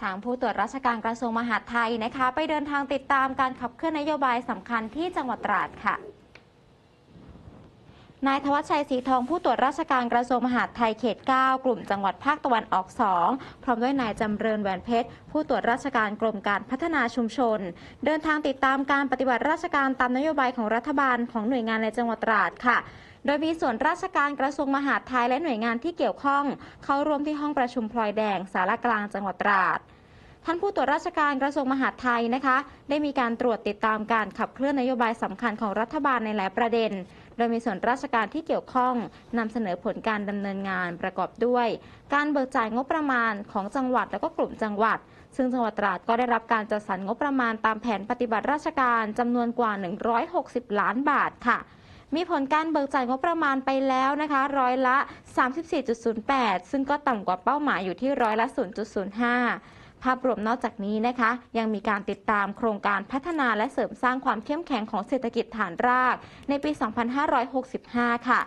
ทางผู้ตรวจราชการกระทรวงมหาดไทยนะคะ ไปเดินทางติดตามการขับเคลื่อนนโยบายสำคัญที่จังหวัดตราดค่ะ นายธวัชชัยศรีทองผู้ตรวจราชการกระทรวงมหาดไทยเขต 9 กลุ่มจังหวัดภาคตะวันออก 2 พร้อมด้วยนายจำเริญแหวนเพชร ผู้ตรวจราชการกรมการพัฒนาชุมชน เดินทางติดตามการปฏิบัติราชการตามนโยบายของรัฐบาลของหน่วยงานในจังหวัดตราดค่ะโดยมีส่วนราชการกระทรวงมหาดไทยและหน่วยงานที่เกี่ยวข้อง เข้าร่วมที่ห้องประชุมพลอยแดงสารกลางจังหวัดตราดท่านผู้ตรวจราชการกระทรวงมหาดไทยนะคะ ได้มีการตรวจติดตามการขับเคลื่อนนโยบายสำคัญของรัฐบาลในหลายประเด็น โดยมีส่วนราชการที่เกี่ยวข้องนำเสนอผลการดำเนินงานประกอบด้วย การเบิกจ่ายงบประมาณของจังหวัดและก็กลุ่มจังหวัด ซึ่งจังหวัดตราดก็ได้รับการจัดสรรงบประมาณตามแผนปฏิบัติราชการจำนวนกว่า 160 ล้านบาทค่ะมีผลการเบิกจ่ายงบประมาณไปแล้วนะคะ ร้อยละ 34.08 ซึ่งก็ต่ำกว่าเป้าหมายอยู่ที่ร้อยละ 0.05 ภาพรวมนอกจากนี้นะคะ ยังมีการติดตามโครงการพัฒนาและเสริมสร้างความเข้มแข็งของเศรษฐกิจฐานราก ในปี 2565 ค่ะ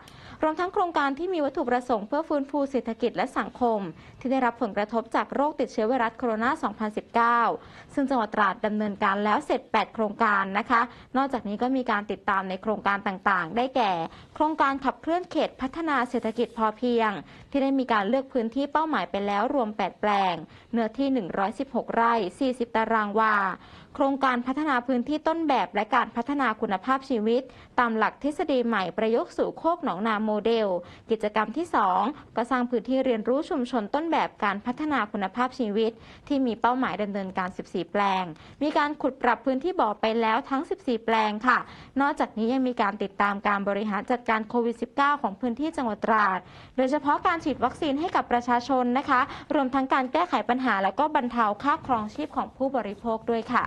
รวมทั้งโครงการที่มีวัตถุประสงค์เพื่อฟื้นฟูเศรษฐกิจและสังคม ที่ได้รับผลกระทบจากโรคติดเชื้อไวรัสโคโรนา 2019 ซึ่งจังหวัดตราดดำเนินการแล้วเสร็จ 8 โครงการนะคะ นอกจากนี้ก็มีการติดตามในโครงการต่างๆ ได้แก่ โครงการขับเคลื่อนเขตพัฒนาเศรษฐกิจพอเพียง ที่ได้มีการเลือกพื้นที่เป้าหมายไปแล้วรวม 8 แปลง เนื้อที่ 1 116 ไร่ 40 ตารางวา ครงการพัฒนาพื้นที่ต้นแบบและการพัฒนาคุณภาพชีวิต ตามหลักทฤษฎีใหม่ประยุกต์สู่โคกหนองนาโมเดล กิจกรรมที่ 2 ก็สร้างพื้นที่เรียนรู้ชุมชนต้นแบบการพัฒนาคุณภาพชีวิต ที่มีเป้าหมายดำเนินการ 14 แปลง มีการขุดปรับพื้นที่บ่อไปแล้วทั้ง 14 แปลงค่ะ นอกจากนี้ยังมีการติดตามการบริหารจัดการโควิด -19 ของพื้นที่จังหวัดตราด โดยเฉพาะการฉีดวัคซีนให้กับประชาชนนะคะ รวมทั้งการแก้ไขปัญหาและก็บรรเทาค่าครองชีพของผู้บริโภคด้วยค่ะ